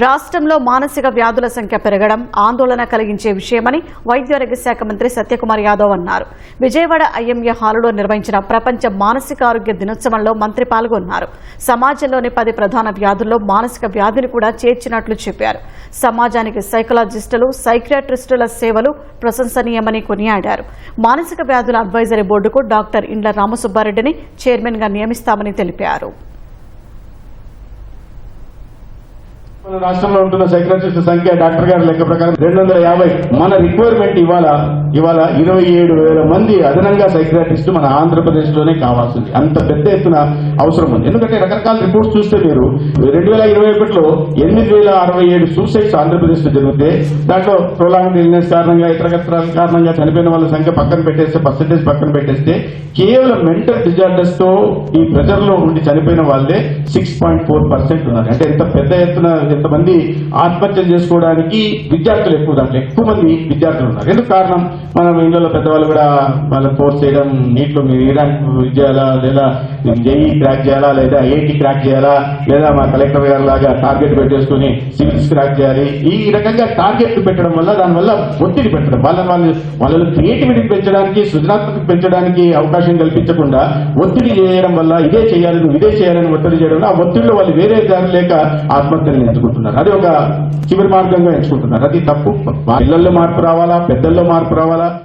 రాష్ట్రంలో మానసిక వ్యాధుల సంఖ్య పెరగడం ఆందోళన కలిగించే విషయమని వైద్యారోగ్య శాఖ మంత్రి సత్యకుమార్ యాదవ్ అన్నారు. విజయవాడ ఐఎంఏ హాలులో నిర్వహించిన ప్రపంచ మానసిక ఆరోగ్య దినోత్సవంలో మంత్రి పాల్గొన్నారు. సమాజంలోని పది ప్రధాన వ్యాధుల్లో మానసిక వ్యాధిని కూడా చేర్చినట్లు చెప్పారు. సమాజానికి సైకలాజిస్టులు సైక్రియాట్రిస్టుల సేవలు ప్రశంసనీయమని కొనియాడారు. మానసిక వ్యాధుల అడ్వైజరీ బోర్డుకు డాక్టర్ ఇండ్ల రామసుబ్బారెడ్డిని చైర్మన్గా నియమిస్తామని తెలిపారు. మన రాష్ట్రంలో ఉంటున్న సైకాట్రిస్ట్ సంఖ్య డాక్టర్ గారి లెక్క ప్రకారం రెండు వందల యాభై. మన రిక్వైర్మెంట్ ఇవాళ ఇవాళ ఇరవై ఏడు వేల మంది అదనంగా సైకాట్రిస్ట్ మన ఆంధ్రప్రదేశ్లోనే కావాల్సింది. అంత పెద్ద ఎత్తున అవసరం ఉంది. ఎందుకంటే రకరకాల రిపోర్ట్స్ చూస్తే మీరు రెండు వేల ఇరవై ఒకటిలో ఎనిమిది వేల అరవై ఏడు సూసైడ్స్ ఆంధ్రప్రదేశ్లో జరిగితే దాంట్లో ప్రొలాంగ్ ఇల్నెస్ కారణంగా ఇతర కారణంగా చనిపోయిన వాళ్ళ సంఖ్య పక్కన పెట్టేస్తే పర్సెంటేజ్ పక్కన పెట్టేస్తే కేవలం మెంటల్ డిజార్డర్స్తో ఈ ప్రెజర్లో ఉండి చనిపోయిన వాళ్ళే సిక్స్ పాయింట్ ఫోర్ పర్సెంట్ ఉన్నారు. అంటే ఎంత పెద్ద ఎత్తున ఎంతమంది ఆత్మహత్యలు చేసుకోవడానికి విద్యార్థులు ఎక్కువ దాంట్లో ఎక్కువ మంది విద్యార్థులు ఉన్నారు. ఎందుకు కారణం? మనం ఇంట్లో పెద్దవాళ్ళు కూడా వాళ్ళ ఫోర్స్ చేయడం నీటిలో మీరు విద్యాలా లేదా జేఈ క్రాక్ చేయాలా లేదా ఐఐటి క్రాక్ చేయాలా లేదా మా కలెక్టర్ గారు లాగా టార్గెట్ పెట్టేసుకుని సివిల్స్ క్రాక్ చేయాలి. ఈ రకంగా టార్గెట్ పెట్టడం వల్ల దానివల్ల ఒత్తిడి పెట్టడం వాళ్ళ వాళ్ళు వాళ్ళలో క్రియేటివిటీ పెంచడానికి సృజనాత్మక పెంచడానికి అవకాశం కల్పించకుండా ఒత్తిడి చేయడం వల్ల ఇదే చేయాలి నువ్వు ఇదే చేయాలని ఒత్తిడి చేయడం వల్ల ఆ ఒత్తిడిలో వాళ్ళు వేరే దారి లేక ఆత్మహత్యలు ఎంచుకుంటున్నారు. అది ఒక చివరి మార్గంగా ఎంచుకుంటున్నారు. అది తప్పు. పిల్లల్లో మార్పు రావాలా? పెద్దల్లో మార్పు రావాలా?